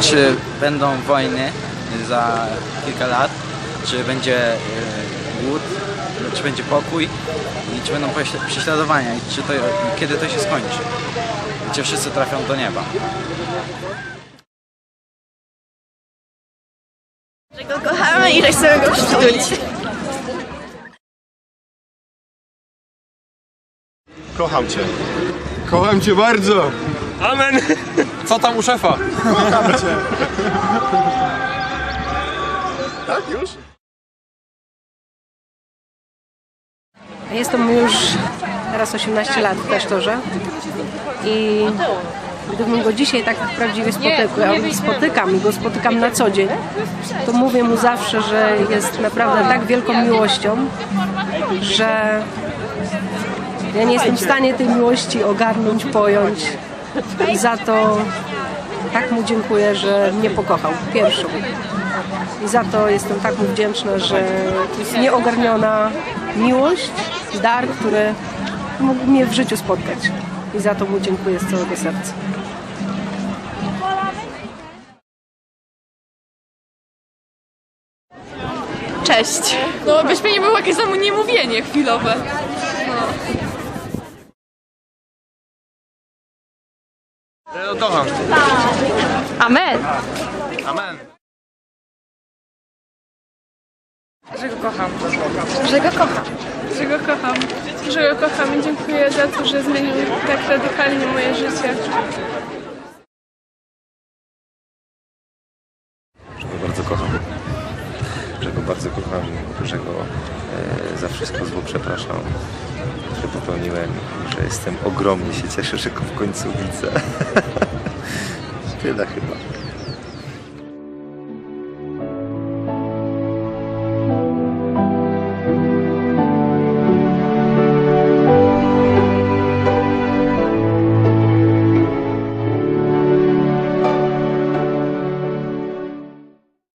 czy będą wojny za kilka lat, czy będzie e, głód, czy będzie pokój i czy będą prześladowania i czy to, kiedy to się skończy. Gdzie wszyscy trafią do nieba. Że go kochamy i że chcemy go przytulić. Kocham cię. Kocham cię bardzo. Amen! Co tam u szefa? Kocham cię. Tak już? Jestem już teraz 18 lat w klasztorze i gdybym go dzisiaj tak prawdziwie spotykał, spotykam i go spotykam na co dzień, to mówię mu zawsze, że jest naprawdę tak wielką miłością, że ja nie jestem w stanie tej miłości ogarnąć, pojąć za to tak mu dziękuję, że mnie pokochał pierwszą. I za to jestem tak mu wdzięczna, że to jest nieogarniona miłość, dar, który mógł mnie w życiu spotkać. I za to mu dziękuję z całego serca. Cześć. No, byśmy nie było jakieś samo niemówienie chwilowe. No, kocham. Amen. Amen. Że go kocham. Że go kocham. Że go kocham. Że go kocham i dziękuję za to, że zmienił tak radykalnie moje życie. Bardzo kocham, że go e, za wszystko zło przepraszam, że popełniłem, że jestem ogromnie się cieszę, że go w końcu widzę. Tyle chyba.